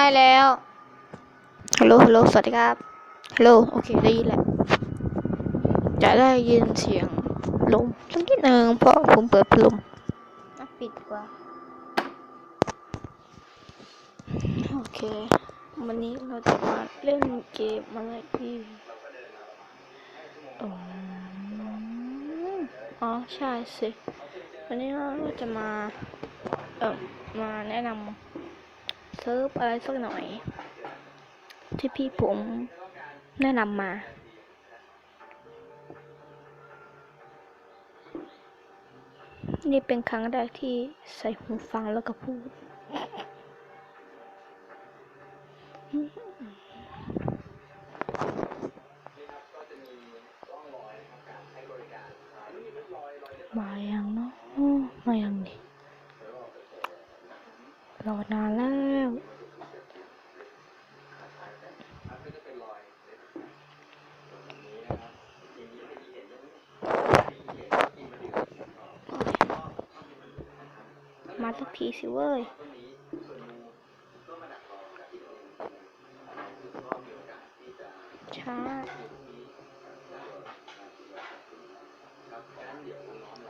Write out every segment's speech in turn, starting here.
ให้แล้วฮัลโหลฮัลโหลสวัสดีครับฮัลโหลโอเคได้ยินแหละจะได้ยินเสียงลมสักนิดนึงเพราะผมเปิดพัดลมอะปิดกว่าโอเค วันนี้เราจะมาเล่นเกมอะไรที่อ๋อใช่สิ วันนี้เราจะมา เออมาแนะนำ ซิร์ฟอะไรสักหน่อย ที่พี่ผมแนะนำมานี่เป็นครั้งแรกที่ใส่หูฟังแล้วก็พูด มายังเนาะมายังนี่รอนานแล้ว มาสักทีสิเว้ยช้า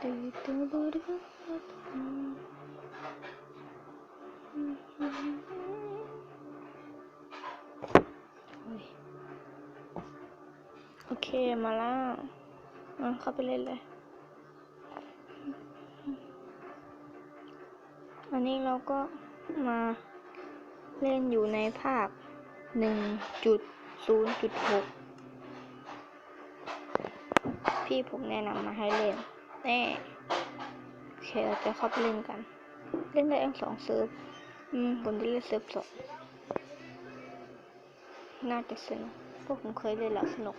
ตึ๊ดตึ๊ดตึ๊ดตึ๊ดโอ้ยโอเค มาแล้วเข้าไปเล่นเลย นนี้เราก็มาเล่นอยู่ในภาคหนึ่งจุดศูนย์จุดหกพี่ผมแนะนำมาให้เล่น แน่โอเคเราจะเข้าไปเล่นกัน เล่นได้ทั้งสองเซิร์ฟอืมผมจะเล่นเซิร์ฟสองน่าจะสนุกพวกผมเคยเล่นแล้วสนุก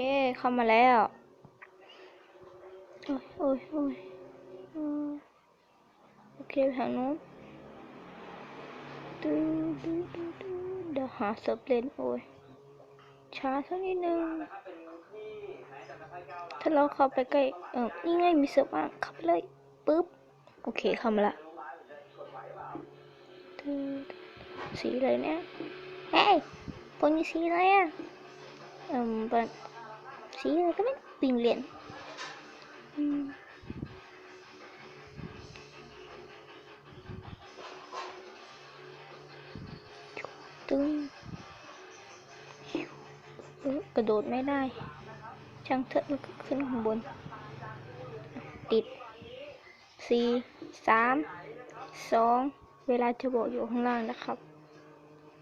เคเข้ามาแล้ว โอ้ยโอ้ยโอ้ยโอเคทางนู้นดูดูดูดูเดี๋ยวหาเซิร์ฟเลนโอ้ยช้าสักนิดนึง ถ้าเราเข้าไปใกล้ เออนี่ไงมีเซิร์ฟอะเข้าไปเลยปึ๊บ โอเคเข้ามาละสีอะไรเนี่ย เฮ้ยพวกนี้สีอะไรอะ เอืมเป็น สีอะไรก็ไม่รู้ปิงเหรียญอืมตึ้งเออกระโดดไม่ได้ ช่างเถอะมันก็ขึ้นข้างบน ติดสี่สามสองเวลาจะบอกอยู่ข้างล่างนะครับ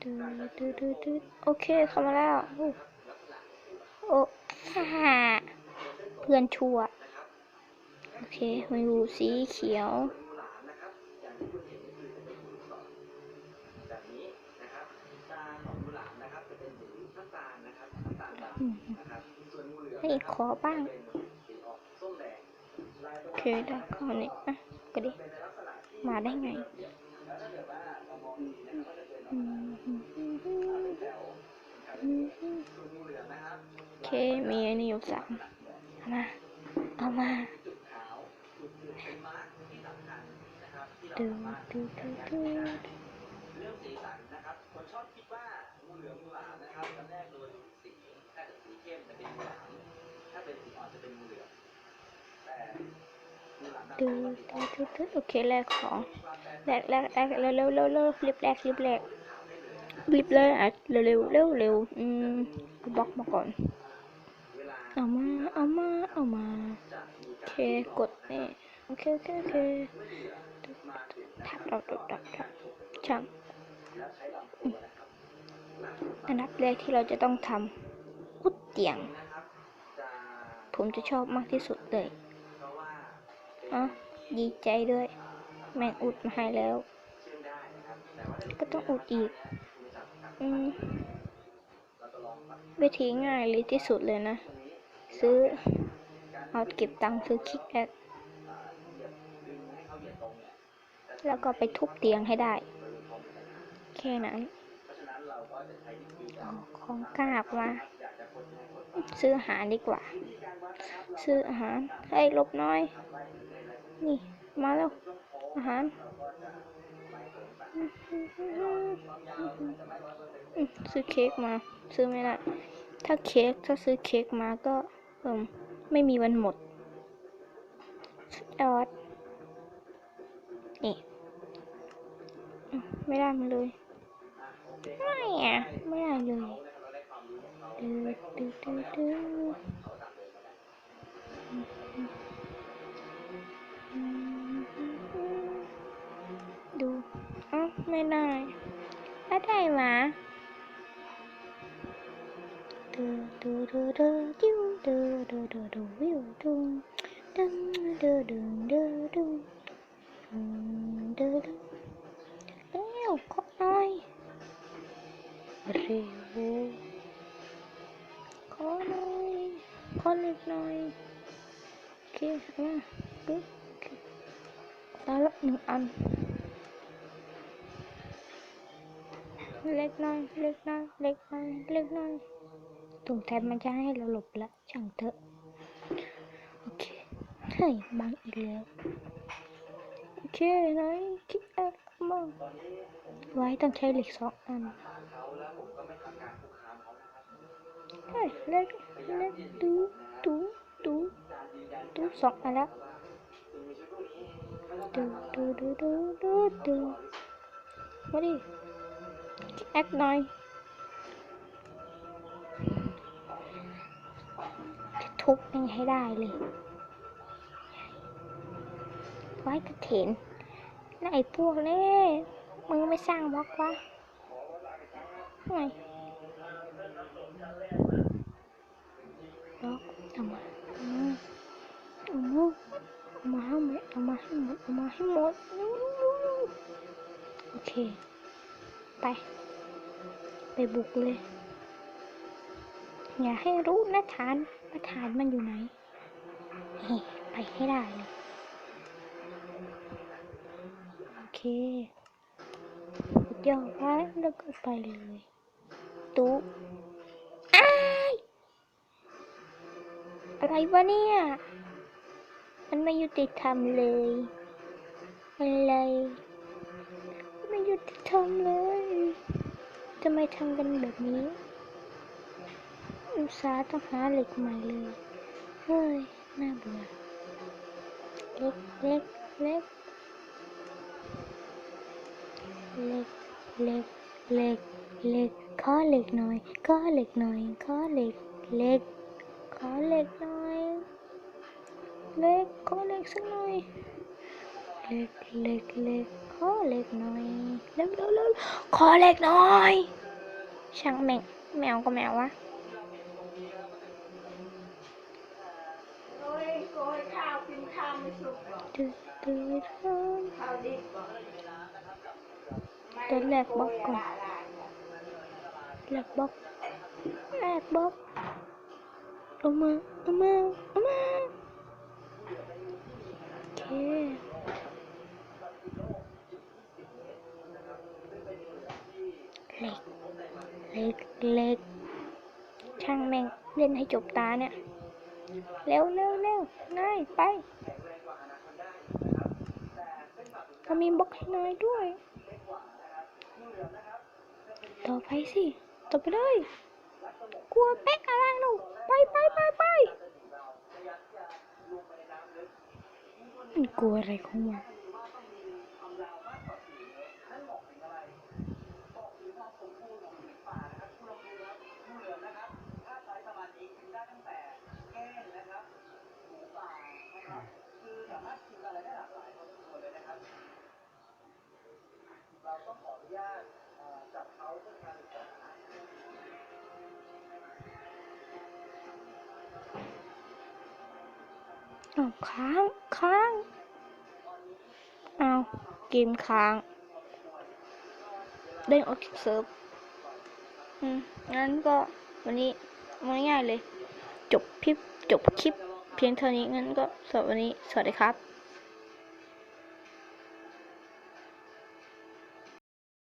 ดูดูดูดูโอเคเข้ามาแล้ว โอ้ ฮ่าเพื่อนชั่ว โอเคมาอยู่สีเขียวให้ขอบ้างโอเคได้ข้อนี้อะก็ดิ มาได้ไงอืม เค มีอันนี้อยู่สามเอามา เอามาดูดูดูดูเรื่องสีสันนะครับ คนชอบคิดว่างูเหลือมงูหลามนะครับตอนแรกดูสีถ้าเกิดสีเข้มจะเป็นงูหลามถ้าเป็นสีอ่อนจะเป็นงูเหลือมแต่ดูดูดูดูโอเคแรกของแรกแรกแรกเร็วเร็วเร็วเร็วรีบแรกรีบแรกรีบเลยอะเร็วเร็วเร็วเร็วอืมบล็อกมาก่อน เอามา เอามา เอามา โอเค กดนี่โอเค โอเค โอเคทับดับดับดับดับช่างอันดับแรกที่เราจะต้องทำอุดเตียง ผมจะชอบมากที่สุดเลยอ๋อดีใจด้วย แม่งอุดมาให้แล้ว ก็ต้องอุดอีก อืมวิธีง่ายเลยที่สุดเลยนะ ซื้อ เอาเก็บตังค์ซื้อคิกแอดแล้วก็ไปทุบเตียงให้ได้ แค่นั้นก็จะใช้วิธีเอาของกากมาซื้ออาหารดีกว่า ซื้ออาหารให้ลบน้อย นี่มาแล้ว อาหารซื้อเค้กมา ซื้อไม่ได้ ถ้าเค้กถ้าซื้อเค้กมาก็ เอมไม่มีวันหมดยอดนี่ไม่ได้มาเลยไม่อะไม่ได้เลยดื้อดื้อดื้อดื้อดูอ้าไม่ได้ได้ได้ละหนึ่งอันเล็กน้อยเล็กน้อยเล็กน้อยเล็กน้อยตรงแทนมันจะให้เรา หลบละช่างเถอะโอเคเฮ้ยบังอีกแล้วโอเคไหนคิดอะไรบ้า งไว้ต้องใช้เหล็กสองอันเฮ้ยเล็กเล็กดูดูดูดูสองอันแล้วดูดูดูดูดูดูมาดิแอคหน่ ทุบมันให้ได้เลยไว้กระเถนไอ้พวกนี้มึงไม่สร้างบล็อกวะไงล็อกเอามเอามาเอามาให้หมดเอามาให้หมดเอามาให้หมดโอเค ไป ไปบุกเลย อย่าให้รู้นะฐาน ว่าฐานมันอยู่ไหนเฮ้ไปให้ได้เลยโอเคสุดยอดไว้แล้วก็ไปเลยตุ๊อ้ายอะไรวะเนี่ย มันไม่ยุติธรรมเลยอะไรไม่ยุติธรรมเลยทำไมทำกันแบบนี้ อุตส่าห์ต้องหาเหล็กใหม่เลย เฮ้ย น่าเบื่อ เล็กเล็กเล็กเล็กเล็กเล็กเล็กขอเหล็กหน่อยขอเหล็กหน่อยขอเหล็กเล็กขอเหล็กหน่อยเล็กขอเหล็กสักหน่อยเล็กเล็กเล็กขอเหล็กหน่อยเร็วเร็วเร็วขอเหล็กหน่อยช่างแมงแมวก็แมววะ สุกหรอก ดื้อดื้อดื้อ ข้าวดิบบอก เดี๋ยวแลกบล็อกก่อน ละลายหมด แลกบล็อกแลกบล็อกเอามาเอามาเอามาโอเคเล็ก เล็ก เล็ก ช่างแม่งเล่นให้จบตาเนี่ย เร็วเร็วเร็วง่ายไป ก็มีบล็อกให้นายด้วย ต่อไปสิต่อไปเลย กลัวเป๊กอะไรลูไปไปไปไปกลัวอะไรของมัน อ้าวค้างค้าง เอาเกมค้าง เด้งออกจากเซิร์ฟงั้นก็วันนี้มันง่ายๆเลย จบคลิปจบคลิปเพียงเท่านี้งั้นก็สรับวันนี้สวัสดีครับ